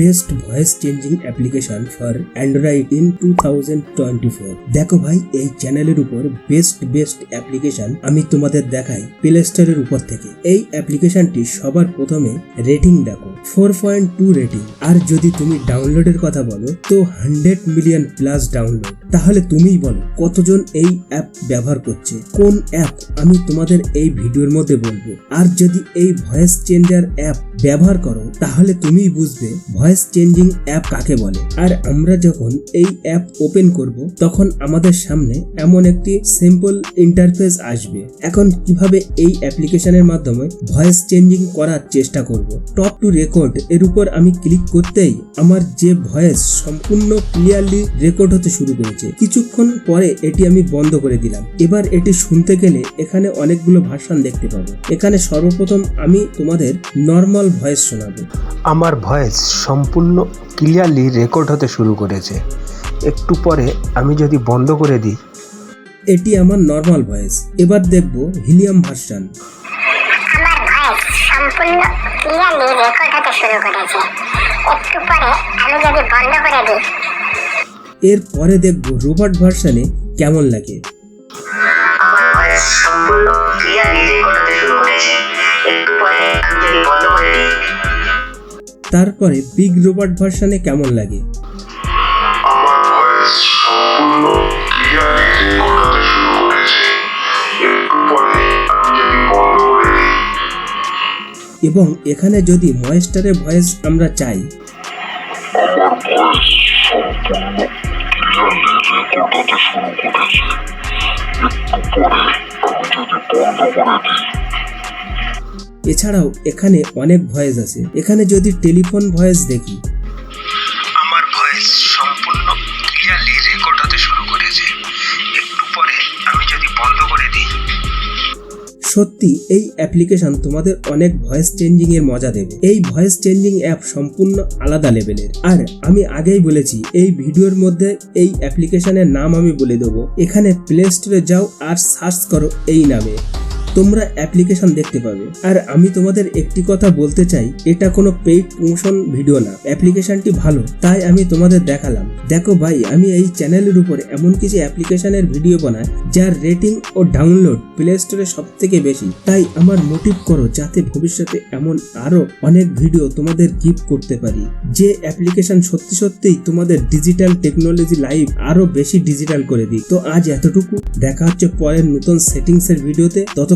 Best voice changing application for android in two thousand twenty four দেখো ভাই, এই চ্যানেলের উপর বেস্ট বেস্ট অ্যাপ্লিকেশন আমি তোমাদের দেখাই প্লে স্টোরের উপর থেকে। এই অ্যাপ্লিকেশনটি সবার প্রথমে রেটিং দেখো ফোর পয়েন্ট টু রেটিং আর যদি তুমি ডাউনলোডের কথা বলো, তো হান্ড্রেড মিলিয়ন প্লাস ডাউনলোড তাহলে তুমিই বলো, কতজন এই অ্যাপ ব্যবহার করছে, কোন অ্যাপ আমি তোমাদের এই ভিডিওর মধ্যে বলব। আর যদি এই ভয়েস চেঞ্জার অ্যাপ ব্যবহার করো, তাহলে তুমিই বুঝবে ভয়েস চেঞ্জিং অ্যাপ কাকে বলে? আর আমরা যখন এই অ্যাপ ওপেন করব, তখন আমাদের সামনে এমন একটি সিম্পল ইন্টারফেস আসবে। এখন কীভাবে এই অ্যাপ্লিকেশনের মাধ্যমে ভয়েস চেঞ্জিং করার চেষ্টা করব? টপ টু রেকর্ড এর উপর আমি ক্লিক করতেই আমার যে ভয়েস সম্পূর্ণ ক্লিয়ারলি রেকর্ড হতে শুরু করেছে। কিছুক্ষণ পরে এটি আমি বন্ধ করে দিলাম। এবার এটি শুনতে গেলে এখানে অনেকগুলো ভার্সন দেখতে পাবো। এখানে সর্বপ্রথম আমি তোমাদের নর্মাল ভয়েস শোনাবো। আমার ভয়েস সম্পূর্ণ ক্লিয়ারলি রেকর্ড হতে শুরু করেছে। একটু পরে আমি যদি বন্ধ করে দিই। এটি আমার নর্মাল ভয়েস। এবার দেখব হিলিয়াম ভার্সন। আমার ভয়েস সম্পূর্ণ ক্লিয়ারলি রেকর্ড হতে শুরু করেছে। একটু পরে আমি যদি বন্ধ করে দিই। এর পরে দেখব রোবট ভার্সনে কেমন লাগে। আমার ভয়েস সম্পূর্ণ ক্লিয়ারলি রেকর্ড হতে শুরু করেছে। একটু পরে আমি যদি বন্ধ করে দিই। তারপরে বিগ রোবট ভার্সনে কেমন লাগে? এবং এখানে যদি ময়েস্টারের ভয়েস আমরা চাই। একটু পরে আমি যদি বন্ধ করে দিই। এছাড়াও এখানে অনেক ভয়েস আছে। এখানে যদি টেলিফোন ভয়েস দেখি। আমার ভয়েস সম্পূর্ণ ক্লিয়ারলি রেকর্ড হতে শুরু করেছে। একটু পরে আমি যদি বন্ধ করে দিই। সত্যি এই অ্যাপ্লিকেশন তোমাদের অনেক ভয়েস চেঞ্জিং এর মজা দেবে। এই ভয়েস চেঞ্জিং অ্যাপ সম্পূর্ণ আলাদা লেভেলের আর আমি আগেই বলেছি এই ভিডিওর মধ্যে এই অ্যাপ্লিকেশনের নাম আমি বলে দেবো। এখানে প্লে স্টোরে যাও আর সার্চ করো এই নামে। তোমরা অ্যাপ্লিকেশন দেখতে পাবে। আর আমি তোমাদের একটি কথা বলতে চাই, এটা কোনো পেইড প্রমোশন ভিডিও না। অ্যাপ্লিকেশনটি ভালো, তাই আমি তোমাদের দেখালাম। দেখো ভাই, আমি এই চ্যানেলের উপর এমন কিছু অ্যাপ্লিকেশনের ভিডিও বানাই, যার রেটিং ও ডাউনলোড প্লে স্টোরে সব থেকে বেশি। তাই আমার মোটিভ করো, যাতে ভবিষ্যতে এমন আরও অনেক ভিডিও তোমাদের গিফট করতে পারি। যে অ্যাপ্লিকেশন সত্যি সত্যিই তোমাদের ডিজিটাল টেকনোলজি লাইফ আরও বেশি ডিজিটাল করে দিই তো আজ এতটুকু। দেখা হচ্ছে পরের নতুন সেটিংসের ভিডিওতে